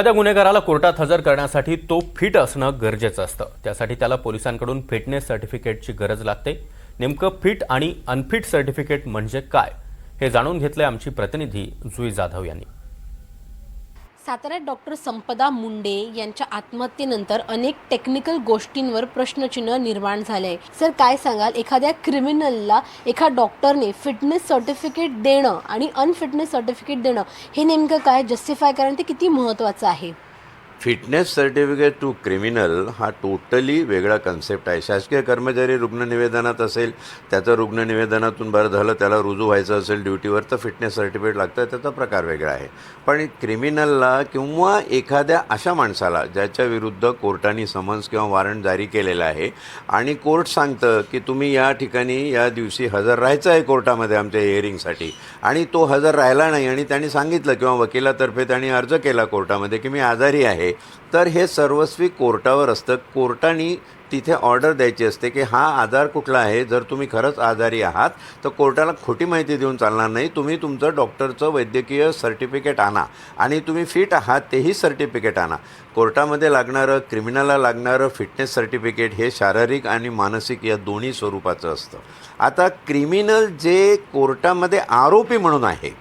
एखाद्या गुन्हेगाराला कोर्टात हजर करण्यासाठी तो फिट असणं गरजेचं असतं. त्यासाठी त्याला पोलिसांकडून फिटनेस सर्टिफिकेटची गरज लागते. नेमकं फिट आणि अनफिट सर्टिफिकेट म्हणजे काय? हे जाणून घेतलंय आमची प्रतिनिधी जुई जाधव यांनी. साताऱ्यात डॉक्टर संपदा मुंडे यांच्या आत्महत्येनंतर अनेक टेक्निकल गोष्टींवर प्रश्नचिन्ह निर्माण झाले आहे सर काय सांगाल? एखाद्या क्रिमिनलला एका डॉक्टरने फिटनेस सर्टिफिकेट देणं आणि अनफिटनेस सर्टिफिकेट देणं हे नेमकं काय? जस्टिफाय कारण ते किती महत्त्वाचं आहे? फिटनेस सर्टिफिकेट टू क्रिमिनल हा टोटली वेगळा कन्सेप्ट आहे. शासकीय कर्मचारी रुग्ण निवेदनात असेल त्याचं रुग्ण निवेदनातून बरं झालं त्याला रुजू व्हायचं असेल ड्युटीवर तर फिटनेस सर्टिफिकेट लागतं त्याचा प्रकार वेगळा आहे. पण क्रिमिनलला किंवा एखाद्या अशा माणसाला ज्याच्या विरुद्ध कोर्टाने समन्स किंवा वॉरंट जारी केलेलं आहे आणि कोर्ट सांगतं की तुम्ही या ठिकाणी या दिवशी हजर राहायचं आहे कोर्टामध्ये आमच्या हिअरिंगसाठी आणि तो हजर राहिला नाही आणि त्यांनी सांगितलं किंवा वकिलातर्फे त्यांनी अर्ज केला कोर्टामध्ये की मी आजारी आहे तर हे सर्वस्वी कोर्टावर असतं. कोर्टाने तिथे ऑर्डर द्यायची असते की हा आजार कुठला आहे? जर तुम्ही खरंच आजारी आहात तर कोर्टाला खोटी माहिती देऊन चालणार नाही. तुम्ही तुमचं डॉक्टरचं वैद्यकीय सर्टिफिकेट आणा आणि तुम्ही फिट आहात तेही सर्टिफिकेट आणा. कोर्टामध्ये लागणारं क्रिमिनलला लागणारं फिटनेस सर्टिफिकेट हे शारीरिक आणि मानसिक या दोन्ही स्वरूपाचं असतं. आता क्रिमिनल जे कोर्टामध्ये आरोपी म्हणून आहे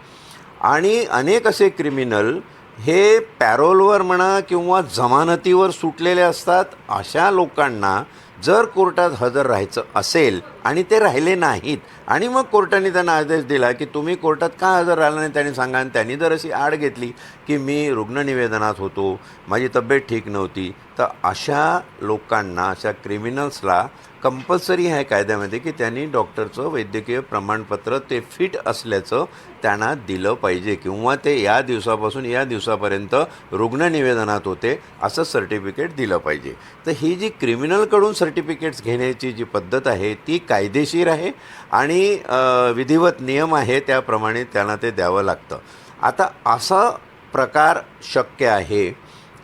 आणि अनेक असे क्रिमिनल हे पॅरोलवर म्हणा किंवा जमानतीवर सुटलेले असतात अशा लोकांना जर कोर्टात हजर राहायचं असेल आणि ते राहिले नाहीत. आणि मग कोर्टाने त्यांना आदेश दिला की तुम्ही कोर्टात का हजर राहिला नाही? त्यांनी सांगा आणि त्यांनी जर अशी आड घेतली की मी रुग्णनिवेदनात होतो माझी तब्येत ठीक नव्हती तर अशा लोकांना अशा क्रिमिनल्सला कंपल्सरी आहे कायद्यामध्ये की त्यांनी डॉक्टरचं वैद्यकीय प्रमाणपत्र ते फिट असल्याचं त्यांना दिलं पाहिजे. किंवा ते या दिवसापासून या दिवसापर्यंत रुग्णनिवेदनात होते असं सर्टिफिकेट दिलं पाहिजे. तर ही जी क्रिमिनलकडून सर्टिफिकेट्स घेण्याची जी पद्धत आहे ती कायदेशीर आहे आणि विधिवत नियम आहे त्याप्रमाणे त्यांना ते द्यावं लागतं. आता असा प्रकार शक्य आहे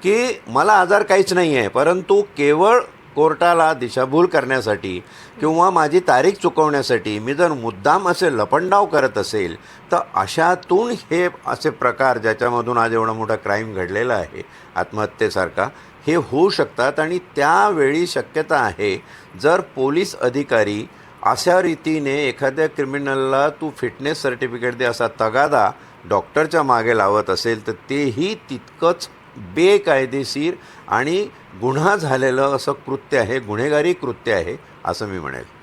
की मला आजार काहीच नाही आहे परंतु केवळ कोर्टाला दिशाभूल करण्यासाठी किंवा माझी तारीख चुकवण्यासाठी मी जर मुद्दाम असे लपंडाव करत असेल तर अशातून हे असे प्रकार ज्याच्यामधून आज एवढा मोठा क्राईम घडलेला आहे आत्महत्येसारखा हे होऊ शकतात आणि त्यावेळी शक्यता आहे जर पोलीस अधिकारी अशा रीतीने एखाद्या क्रिमिनलला तू फिटनेस सर्टिफिकेट दे असा तगादा डॉक्टरच्या मागे लावत असेल तर तेही तितकंच बेकायदेशीर आणि गुन्हा झालेलं असं कृत्य आहे गुन्हेगारी कृत्य आहे असं मी म्हणेल.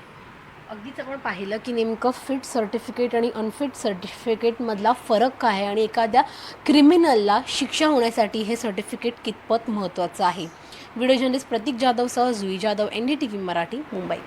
अगदीच आपण पाहिलं की नेमकं फिट सर्टिफिकेट आणि अनफिट सर्टिफिकेटमधला फरक काय आहे आणि एखाद्या क्रिमिनलला शिक्षा होण्यासाठी हे सर्टिफिकेट कितपत महत्त्वाचं आहे? Video journalist Prateek जाधवसह Jui Jadhav N D T V Marathi Mumbai.